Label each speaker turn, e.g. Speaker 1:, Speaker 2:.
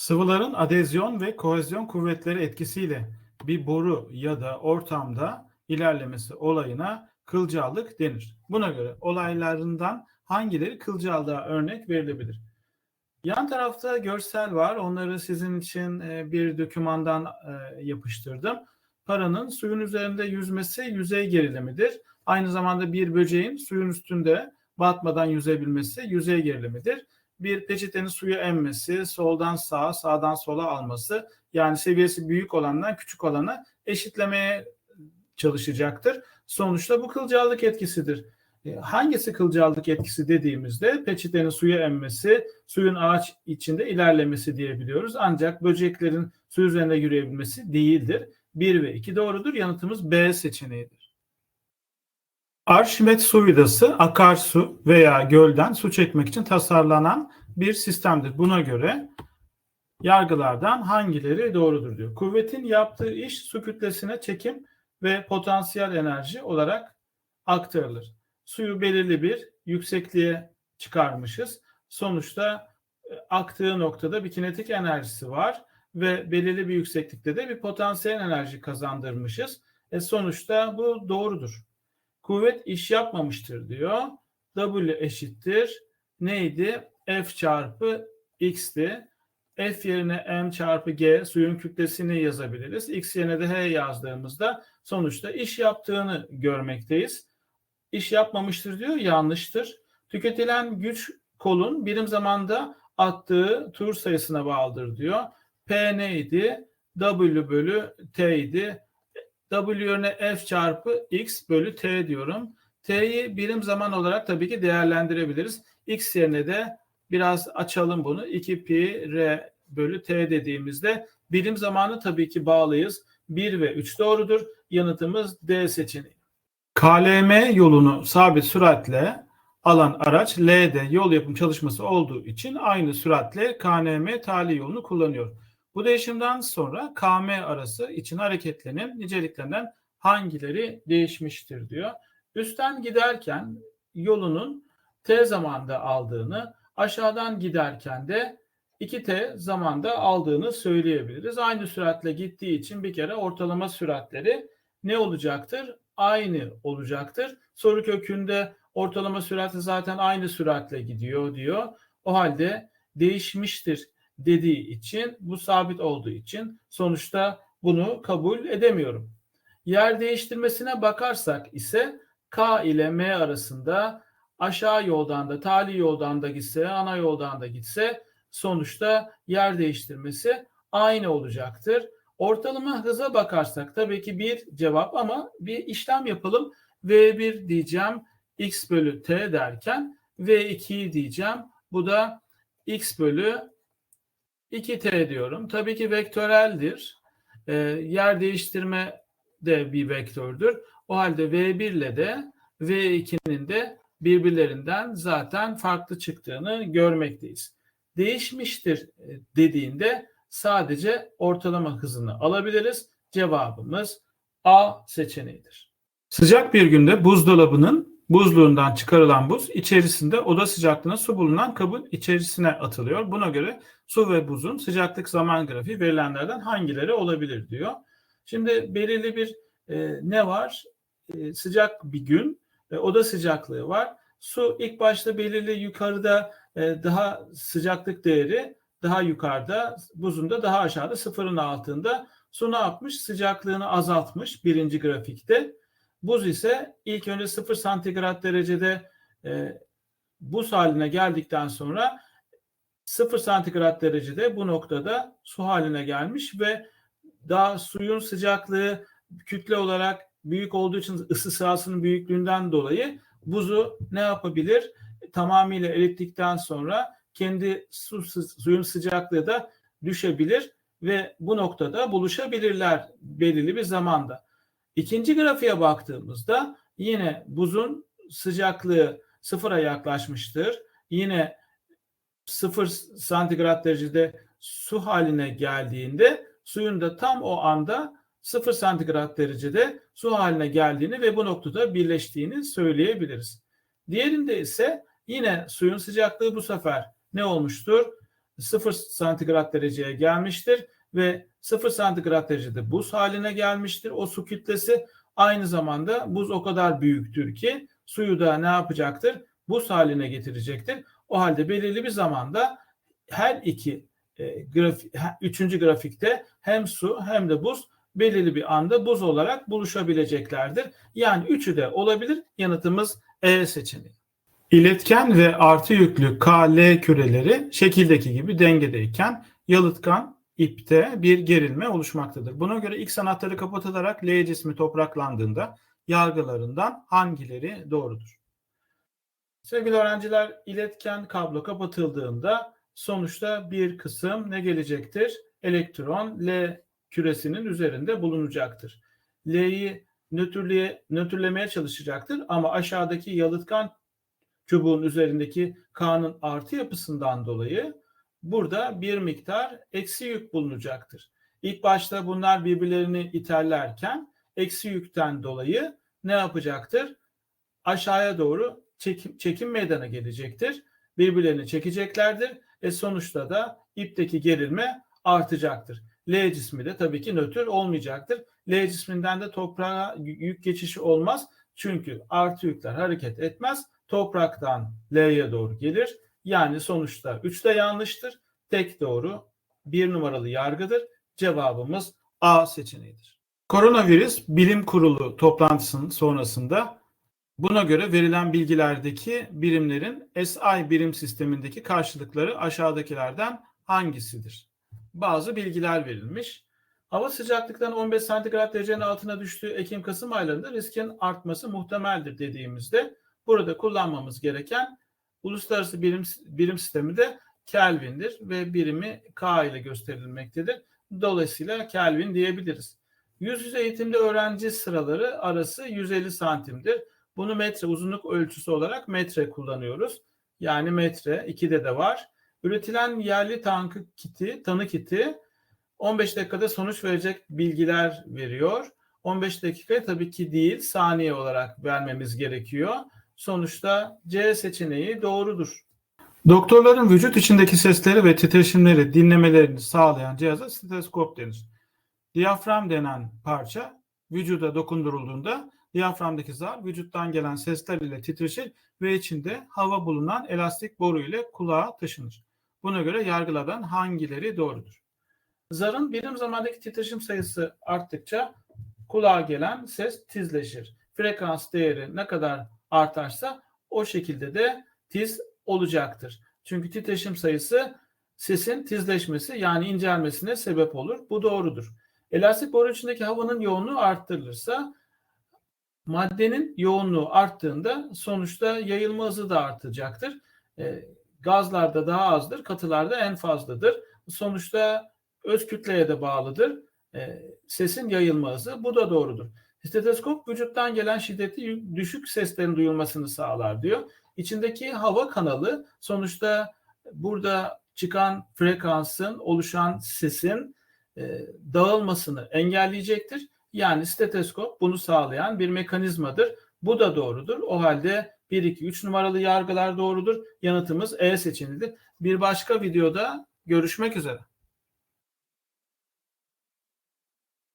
Speaker 1: Sıvıların adezyon ve kohezyon kuvvetleri etkisiyle bir boru ya da ortamda ilerlemesi olayına kılcallık denir. Buna göre olaylarından hangileri kılcallığa örnek verilebilir? Yan tarafta görsel var. Onları sizin için e, bir dokümandan e, yapıştırdım. Paranın suyun üzerinde yüzmesi yüzey gerilimidir. Aynı zamanda bir böceğin suyun üstünde batmadan yüzebilmesi yüzey gerilimidir bir peçetenin suyu emmesi, soldan sağa, sağdan sola alması yani seviyesi büyük olandan küçük olana eşitlemeye çalışacaktır. Sonuçta bu kılcallık etkisidir. E, hangisi kılcallık etkisi dediğimizde peçetenin suyu emmesi, suyun ağaç içinde ilerlemesi diyebiliyoruz. Ancak böceklerin su üzerinde yürüyebilmesi değildir. 1 ve 2 doğrudur. Yanıtımız B seçeneğidir. Arşimet su vidası akarsu veya gölden su çekmek için tasarlanan bir sistemdir. Buna göre yargılardan hangileri doğrudur diyor. Kuvvetin yaptığı iş su kütlesine çekim ve potansiyel enerji olarak aktarılır. Suyu belirli bir yüksekliğe çıkarmışız. Sonuçta e, aktığı noktada bir kinetik enerjisi var ve belirli bir yükseklikte de bir potansiyel enerji kazandırmışız. E sonuçta bu doğrudur. Kuvvet iş yapmamıştır diyor. W eşittir. Neydi? F çarpı X'ti. F yerine M çarpı G suyun kütlesini yazabiliriz. X yerine de H yazdığımızda sonuçta iş yaptığını görmekteyiz. İş yapmamıştır diyor yanlıştır. Tüketilen güç kolun birim zamanda attığı tur sayısına bağlıdır diyor. P neydi? W bölü T idi. W yerine F çarpı X bölü T diyorum. T'yi birim zaman olarak tabii ki değerlendirebiliriz. X yerine de biraz açalım bunu. 2 pi r bölü T dediğimizde birim zamanı tabii ki bağlıyız. 1 ve 3 doğrudur. Yanıtımız D seçeneği. KLM yolunu sabit süratle alan araç L'de yol yapım çalışması olduğu için aynı süratle KNM tali yolunu kullanıyor. Bu değişimden sonra KM arası için hareketlerin niceliklerinden hangileri değişmiştir diyor. Üstten giderken yolunun t zamanda aldığını, aşağıdan giderken de 2t zamanda aldığını söyleyebiliriz. Aynı süratle gittiği için bir kere ortalama süratleri ne olacaktır? Aynı olacaktır. Soru kökünde ortalama sürati zaten aynı süratle gidiyor diyor. O halde değişmiştir dediği için bu sabit olduğu için sonuçta bunu kabul edemiyorum. Yer değiştirmesine bakarsak ise K ile M arasında aşağı yoldan da tali yoldan da gitse ana yoldan da gitse sonuçta yer değiştirmesi aynı olacaktır. Ortalama hıza bakarsak tabii ki bir cevap ama bir işlem yapalım. V1 diyeceğim x bölü t derken V2 diyeceğim. Bu da x bölü 2t diyorum. Tabii ki vektöreldir. E, yer değiştirme de bir vektördür. O halde V1 ile de V2'nin de birbirlerinden zaten farklı çıktığını görmekteyiz. Değişmiştir e, dediğinde sadece ortalama hızını alabiliriz. Cevabımız A seçeneğidir. Sıcak bir günde buzdolabının buzluğundan çıkarılan buz içerisinde oda sıcaklığına su bulunan kabın içerisine atılıyor. Buna göre su ve buzun sıcaklık zaman grafiği verilenlerden hangileri olabilir diyor. Şimdi belirli bir e, ne var? E, sıcak bir gün e, oda sıcaklığı var. Su ilk başta belirli yukarıda e, daha sıcaklık değeri daha yukarıda, buzun da daha aşağıda sıfırın altında. Su ne yapmış? Sıcaklığını azaltmış birinci grafikte. Buz ise ilk önce sıfır santigrat derecede e, buz haline geldikten sonra sıfır santigrat derecede bu noktada su haline gelmiş ve daha suyun sıcaklığı kütle olarak büyük olduğu için ısı sahasının büyüklüğünden dolayı buzu ne yapabilir? Tamamıyla erittikten sonra kendi su, suyun sıcaklığı da düşebilir ve bu noktada buluşabilirler belirli bir zamanda. İkinci grafiğe baktığımızda yine buzun sıcaklığı sıfıra yaklaşmıştır. Yine sıfır santigrat derecede su haline geldiğinde suyun da tam o anda 0 santigrat derecede su haline geldiğini ve bu noktada birleştiğini söyleyebiliriz. Diğerinde ise yine suyun sıcaklığı bu sefer ne olmuştur? 0 santigrat dereceye gelmiştir ve 0 santigrat derecede buz haline gelmiştir. O su kütlesi aynı zamanda buz o kadar büyüktür ki suyu da ne yapacaktır? Buz haline getirecektir. O halde belirli bir zamanda her iki e, grafik, üçüncü grafikte hem su hem de buz belirli bir anda buz olarak buluşabileceklerdir. Yani üçü de olabilir. Yanıtımız E seçeneği. İletken ve artı yüklü KL küreleri şekildeki gibi dengedeyken yalıtkan ipte bir gerilme oluşmaktadır. Buna göre X anahtarı kapatılarak L cismi topraklandığında yargılarından hangileri doğrudur? Sevgili öğrenciler, iletken kablo kapatıldığında sonuçta bir kısım ne gelecektir? Elektron L küresinin üzerinde bulunacaktır. L'yi nötrleye, nötrlemeye çalışacaktır ama aşağıdaki yalıtkan çubuğun üzerindeki K'nın artı yapısından dolayı burada bir miktar eksi yük bulunacaktır. İlk başta bunlar birbirlerini iterlerken eksi yükten dolayı ne yapacaktır? Aşağıya doğru çekim, çekim meydana gelecektir. Birbirlerini çekeceklerdir. E sonuçta da ipteki gerilme artacaktır. L cismi de tabii ki nötr olmayacaktır. L cisminden de toprağa yük geçişi olmaz. Çünkü artı yükler hareket etmez. Topraktan L'ye doğru gelir. Yani sonuçta 3 de yanlıştır. Tek doğru bir numaralı yargıdır. Cevabımız A seçeneğidir. Koronavirüs bilim kurulu toplantısının sonrasında buna göre verilen bilgilerdeki birimlerin SI birim sistemindeki karşılıkları aşağıdakilerden hangisidir? Bazı bilgiler verilmiş. Hava sıcaklıktan 15 santigrat derecenin altına düştüğü Ekim-Kasım aylarında riskin artması muhtemeldir dediğimizde burada kullanmamız gereken uluslararası birim, birim sistemi de Kelvin'dir ve birimi K ile gösterilmektedir. Dolayısıyla Kelvin diyebiliriz. Yüz yüze eğitimde öğrenci sıraları arası 150 santimdir. Bunu metre uzunluk ölçüsü olarak metre kullanıyoruz. Yani metre 2'de de var. Üretilen yerli tankı kiti, tanı kiti 15 dakikada sonuç verecek bilgiler veriyor. 15 dakika tabii ki değil saniye olarak vermemiz gerekiyor. Sonuçta C seçeneği doğrudur. Doktorların vücut içindeki sesleri ve titreşimleri dinlemelerini sağlayan cihaza steteskop denir. Diyafram denen parça vücuda dokundurulduğunda diyaframdaki zar vücuttan gelen sesler ile titreşir ve içinde hava bulunan elastik boru ile kulağa taşınır. Buna göre yargılardan hangileri doğrudur? Zarın birim zamandaki titreşim sayısı arttıkça kulağa gelen ses tizleşir. Frekans değeri ne kadar artarsa o şekilde de tiz olacaktır. Çünkü titreşim sayısı sesin tizleşmesi yani incelmesine sebep olur. Bu doğrudur. Elastik boru içindeki havanın yoğunluğu arttırılırsa maddenin yoğunluğu arttığında sonuçta yayılma hızı da artacaktır. E, gazlarda daha azdır, katılarda en fazladır. Sonuçta öz kütleye de bağlıdır. E, sesin yayılma hızı bu da doğrudur. Steteskop vücuttan gelen şiddeti düşük seslerin duyulmasını sağlar diyor. İçindeki hava kanalı sonuçta burada çıkan frekansın, oluşan sesin e, dağılmasını engelleyecektir. Yani steteskop bunu sağlayan bir mekanizmadır. Bu da doğrudur. O halde 1, 2, 3 numaralı yargılar doğrudur. Yanıtımız E seçeneğidir. Bir başka videoda görüşmek üzere.